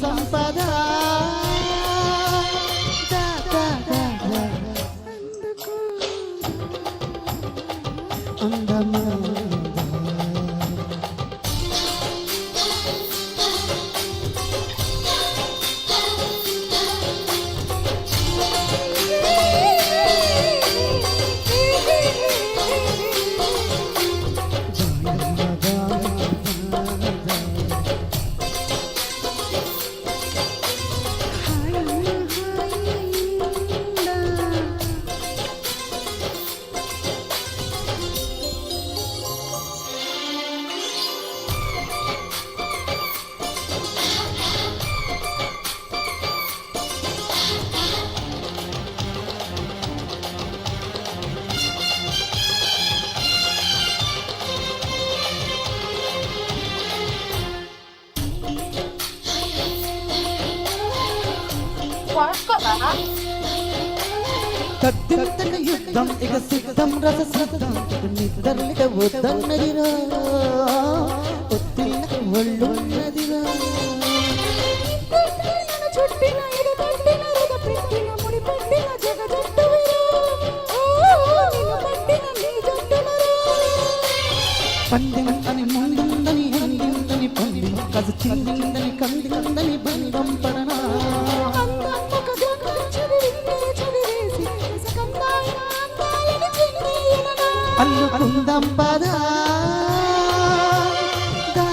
సంపద. అందమా. కత్తింతక యుద్ధం ఇక సిద్ధం రస సిద్ధం. నిద్రలిక వద్దన్నదిరా ఒత్తిళ్ళక ఒళ్ళున్నదిరా చుట్టిన ఇది పట్టిన రుగ పెట్టిన ముడి పట్టిన జగ జట్టు నిన్ను పట్టిన నీ జట్టునరా పండిందని ముందుందని అందిందని పొంది కథ చిందిందని కందిందని బంధం పడనా. అల్లుకుందాం పదా దా,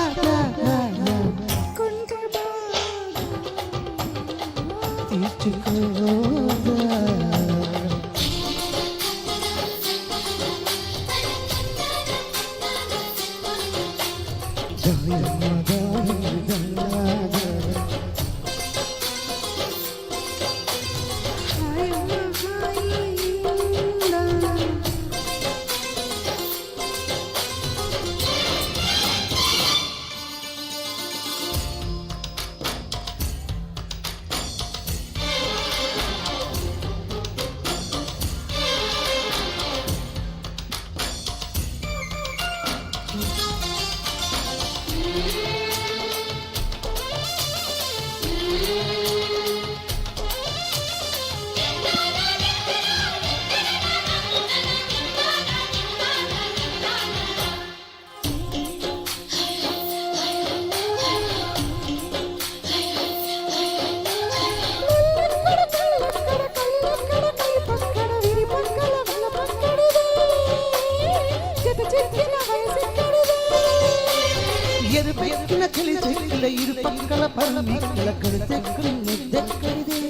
ఎరుపెక్కిన చలి చెక్కుల ఇరు పక్కల పరమిక్కల కడితెక్కడి ముద్దెక్కడిదే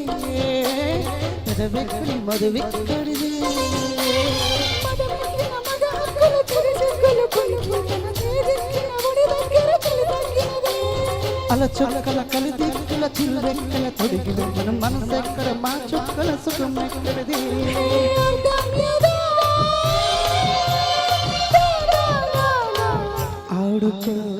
పెదవెక్కడి మధువెక్కడిదే అల చొక్కల కలిదిక్కుల చిరురెక్కల తొడిగిన మన మనసెక్కడ మా చుక్కల సుఖం ఎక్కడిది ఆడుకోదా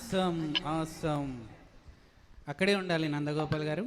ఆసం ఆసం అక్కడే ఉండాలి నందగోపాల్ గారు.